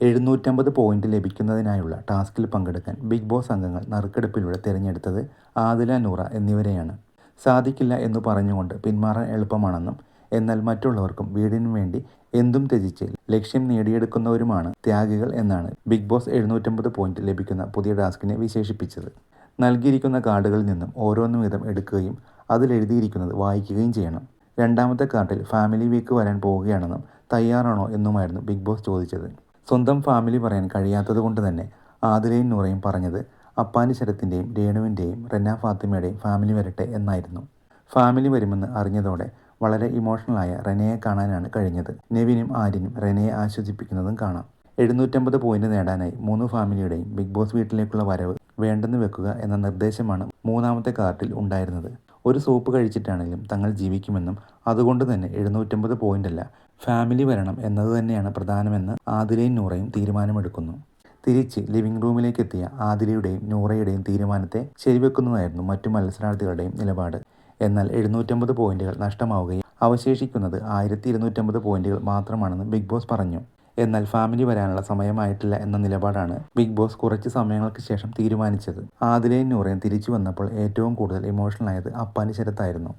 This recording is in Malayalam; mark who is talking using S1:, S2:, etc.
S1: എഴുന്നൂറ്റമ്പത് പോയിന്റ് ലഭിക്കുന്നതിനായുള്ള ടാസ്കിൽ പങ്കെടുക്കാൻ ബിഗ് ബോസ് അംഗങ്ങൾ നറുക്കെടുപ്പിലൂടെ തിരഞ്ഞെടുത്തത് ആദില നൂറ എന്നിവരെയാണ്. സാധിക്കില്ല എന്ന് പറഞ്ഞുകൊണ്ട് പിന്മാറാൻ എളുപ്പമാണെന്നും എന്നാൽ മറ്റുള്ളവർക്കും വീടിനു വേണ്ടി എന്തും ത്യജിച്ച് ലക്ഷ്യം നേടിയെടുക്കുന്നവരുമാണ് ത്യാഗികൾ എന്നാണ് ബിഗ് ബോസ് എഴുന്നൂറ്റമ്പത് പോയിന്റ് ലഭിക്കുന്ന പുതിയ ടാസ്കിനെ വിശേഷിപ്പിച്ചത്. നൽകിയിരിക്കുന്ന കാർഡുകളിൽ നിന്നും ഓരോന്നും വീതം എടുക്കുകയും അതിലെഴുതിയിരിക്കുന്നത് വായിക്കുകയും ചെയ്യണം. രണ്ടാമത്തെ കാർഡിൽ ഫാമിലി വീക്ക് വരാൻ പോവുകയാണെന്നും തയ്യാറാണോ എന്നുമായിരുന്നു ബിഗ് ബോസ് ചോദിച്ചത്. സ്വന്തം ഫാമിലി പറയാൻ കഴിയാത്തത് കൊണ്ട് തന്നെ ആതിരയും നൂറയും പറഞ്ഞത് അപ്പാനി ശരത്തിന്റെയും രേണുവിന്റെയും റെന്ന ഫാത്തിമയുടെയും ഫാമിലി വരട്ടെ എന്നായിരുന്നു. ഫാമിലി വരുമെന്ന് അറിഞ്ഞതോടെ വളരെ ഇമോഷണലായ റെനയെ കാണാനാണ് കഴിഞ്ഞത്. നെവിനും ആര്യനും റെനയെ ആശ്വസിപ്പിക്കുന്നതും കാണാം. എഴുന്നൂറ്റമ്പത് പോയിന്റ് നേടാനായി മൂന്ന് ഫാമിലിയുടെയും ബിഗ് ബോസ് വീട്ടിലേക്കുള്ള വരവ് വേണ്ടെന്ന് വെക്കുക എന്ന നിർദ്ദേശമാണ് മൂന്നാമത്തെ കാർട്ടിൽ ഉണ്ടായിരുന്നത്. ഒരു സോപ്പ് കഴിച്ചിട്ടാണെങ്കിലും തങ്ങൾ ജീവിക്കുമെന്നും അതുകൊണ്ട് തന്നെ എഴുന്നൂറ്റമ്പത് അല്ല ഫാമിലി വരണം എന്നത് തന്നെയാണ് പ്രധാനമെന്ന് ആദിലയും നൂറയും തീരുമാനമെടുക്കുന്നു. തിരിച്ച് ലിവിംഗ് റൂമിലേക്ക് എത്തിയ ആദിലയുടെയും നൂറയുടെയും തീരുമാനത്തെ ശരിവെക്കുന്നതായിരുന്നു മറ്റു മത്സരാർത്ഥികളുടെയും നിലപാട്. എന്നാൽ എഴുന്നൂറ്റമ്പത് പോയിന്റുകൾ നഷ്ടമാവുകയും അവശേഷിക്കുന്നത് ആയിരത്തി ഇരുന്നൂറ്റമ്പത് പോയിന്റുകൾ മാത്രമാണെന്ന് ബിഗ് ബോസ് പറഞ്ഞു. എന്നാൽ ഫാമിലി വരാനുള്ള സമയമായിട്ടില്ല എന്ന നിലപാടാണ് ബിഗ് ബോസ് കുറച്ച് സമയങ്ങൾക്ക് ശേഷം തീരുമാനിച്ചത്. ആദിലയും നൂറയും തിരിച്ചു വന്നപ്പോൾ ഏറ്റവും കൂടുതൽ ഇമോഷണൽ ആയത് അപ്പാനി ശരത്തായിരുന്നു.